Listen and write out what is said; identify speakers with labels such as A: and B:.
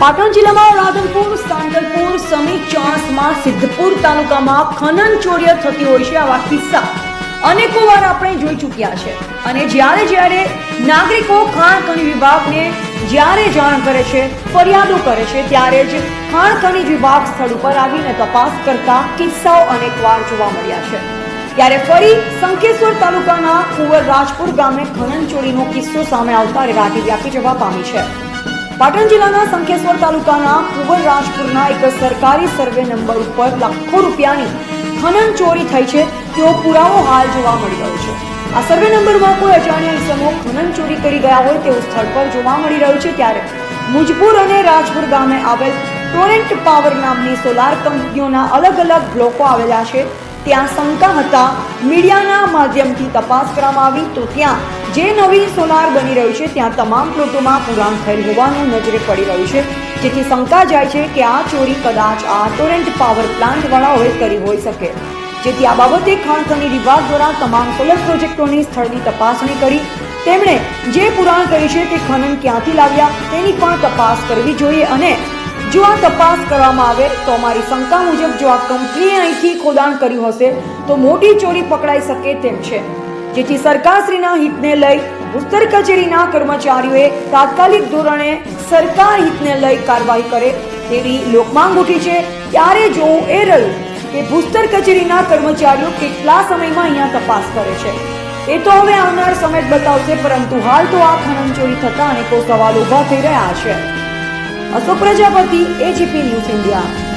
A: પાટણ જિલ્લામાં રાધનપુર સાંદલપુર સમી ચાણસમાં સિદ્ધપુર તાલુકામાં ખનન ચોર્ય થતી હોય છે આવા કિસ્સા. અનેકો વાર આપણે જોઈ ચૂક્યા છે. અને જ્યારે જ્યારે નાગરિકો ખાણ ખનિજ વિભાગને જ્યારે જાણ કરે છે, ફરિયાદો કરે છે, ત્યારે જ ખાણ ખનિજ વિભાગ સ્થળ ઉપર આવીને તપાસ કરતા કિસ્સાઓ અનેકવાર જોવા મળ્યા છે. ત્યારે ફરી સંકેશ્વર તાલુકાના કુંવર રાજપુર ગામે ખનન ચોરીનો કિસ્સો સામે આવતા રેવાટી વ્યાપી જવા પામી છે. પાટણ જિલ્લાના સંકેશ્વર તાલુકાના કુંવર રાજપુરના એક સરકારી સર્વે નંબર ઉપર લાખો રૂપિયાની ખનન ચોરી થઈ છે. તેવો પુરાવો હાલ જોવા મળી રહ્યો છે. આ સર્વે નંબરમાં કોઈ અજાણ્યા ઇસમો ખનન ચોરી કરી ગયા હોય તેવું સ્થળ પર જોવા મળી રહ્યું છે. ત્યારે મુજપુર અને રાજપુર ગામે આવેલ ટોરેન્ટ પાવર નામની સોલાર કંપનીઓના અલગ અલગ બ્લોકો આવેલા છે. ત્યાં શંકા હતા. મીડિયાના માધ્યમથી તપાસ કરવામાં આવી. તો ત્યાં જે નવી સોલાર બની રહ્યું છે, ત્યાં તમામ પ્લોટોમાં પુરાણ થયેલ હોવાનું નજરે પડી રહ્યું છે. જેથી શંકા જાય છે કે આ ચોરી કદાચ આ ટોરેન્ટ પાવર પ્લાન્ટ વાળાઓએ કરી હોઈ શકે. જેથી આ બાબતે ખાણખની વિભાગ દ્વારા તમામ સોલર પ્રોજેક્ટોની સ્થળની તપાસણી કરી. તેમણે જે પુરાણ કર્યું છે તે ખનન ક્યાંથી લાવ્યા તેની પણ તપાસ કરવી જોઈએ અને જો આ તપાસ કરવામાં આવે, તો અમારી શંકા મુજબ જો આ કંપનીએ અહીંથી ખોદાણ કર્યું હશે, તો મોટી ચોરી પકડાઈ શકે તેમ છે. જેથી સરકારશ્રીના હિતને લઈ ઉત્તર કચેરીના કર્મચારીઓએ તાત્કાલિક ધોરણે સરકાર હિતને લઈ કાર્યવાહી કરે તેવી લોકમાંગ ઉઠી છે. ત્યારે જોવું એ રહ્યું કે ભૂસ્તર કચેરીના કર્મચારીઓ કેટલા સમયમાં અહીંયા તપાસ કરે છે. એ તો હવે આવનાર સમય બતાવશે, પરંતુ હાલ તો આ ખનન ચોરી થતા અનેકો સવાલ ઊભા થઈ રહ્યા છે. Ashok Prajapati AGP news India